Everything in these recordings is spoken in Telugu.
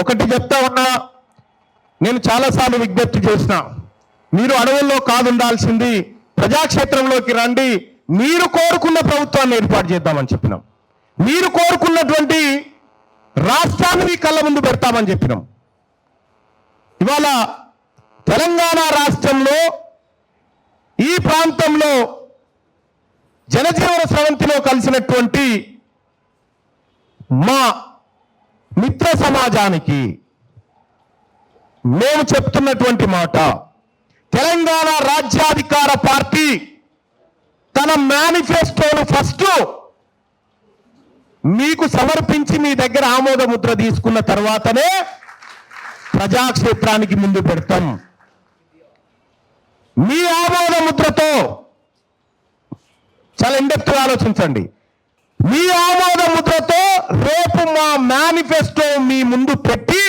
ఒకటి చెప్తా ఉన్నా నేను చాలాసార్లు విజ్ఞప్తి చేసిన మీరు అడవుల్లో కాదు ఉండాల్సింది ప్రజాక్షేత్రంలోకి రండి మీరు కోరుకున్న ప్రభుత్వాన్ని ఏర్పాటు చేద్దామని చెప్పినాం. మీరు కోరుకున్నటువంటి రాష్ట్రాన్ని మీ కళ్ళ ముందు పెడతామని చెప్పినాం. ఇవాళ తెలంగాణ రాష్ట్రంలో ఈ ప్రాంతంలో జనజీవన స్రవంతిలో కలిసినటువంటి మా సమాజానికి మేము చెప్తున్నటువంటి మాట తెలంగాణ రాజ్యాధికార పార్టీ తన మేనిఫెస్టోను ఫస్ట్ మీకు సమర్పించి మీ దగ్గర ఆమోద ముద్ర తీసుకున్న తర్వాతనే ప్రజాక్షేత్రానికి ముందు పెడతాం. మీ ఆమోద ముద్రతో చాలా ఇండెప్త్ ఆలోచించండి. మీ ఆమోద ముద్రతో రేపు మా మేనిఫెస్టో మీ ముందు పెట్టి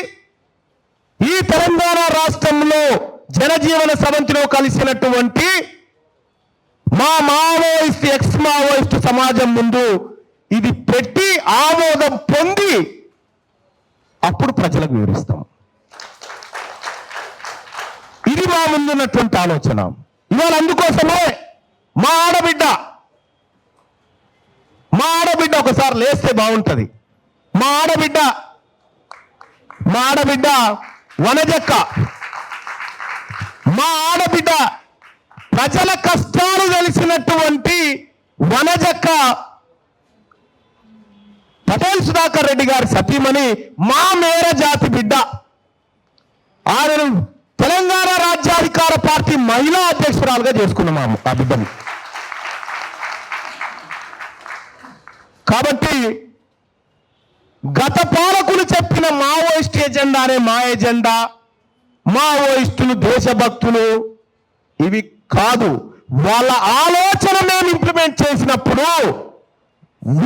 ఈ తెలంగాణ రాష్ట్రంలో జనజీవన సమంతిలో కలిసినటువంటి మా మావోయిస్ట్ ఎక్స్ మావోయిస్ట్ సమాజం ముందు ఇది పెట్టి ఆమోదం పొంది అప్పుడు ప్రజలకు వివరిస్తాం. ఇది మా ముందున్నటువంటి ఆలోచన. ఇవాళ అందుకోసమే మా ఆడబిడ్డ మా ఆడబిడ్డ ఒకసారి లేస్తే బాగుంటది. మా ఆడబిడ్డ మా ఆడబిడ్డ వనజక్క. మా ఆడబిడ్డ ప్రజల కష్టాలు తెలిసినటువంటి వనజక్క పటేల్ సుధాకర్ రెడ్డి గారి సతీమణి మా మేర జాతి బిడ్డ. ఆమెను తెలంగాణ రాజ్యాధికార పార్టీ మహిళా అధ్యక్షురాలుగా చేసుకున్నాం ఆ- ఆ బిడ్డని. కాబట్టి గత పాలకులు చెప్పిన మావోయిస్ట్ ఎజెండానే మా ఎజెండా. మావోయిస్టులు దేశభక్తులు ఇవి కాదు. వాళ్ళ ఆలోచన మేము ఇంప్లిమెంట్ చేసినప్పుడు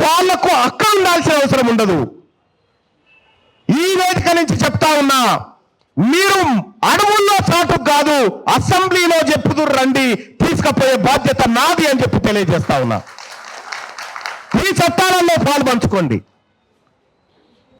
వాళ్ళకు అక్క ఉండాల్సిన అవసరం ఉండదు. ఈ వేదిక నుంచి చెప్తా ఉన్నా మీరు అడవుల్లో చాటు కాదు అసెంబ్లీలో చెప్పుదురు రండి తీసుకుపోయే బాధ్యత నాది అని చెప్పి తెలియజేస్తా ఉన్నా. చట్టాలలో పాలు పంచుకోండి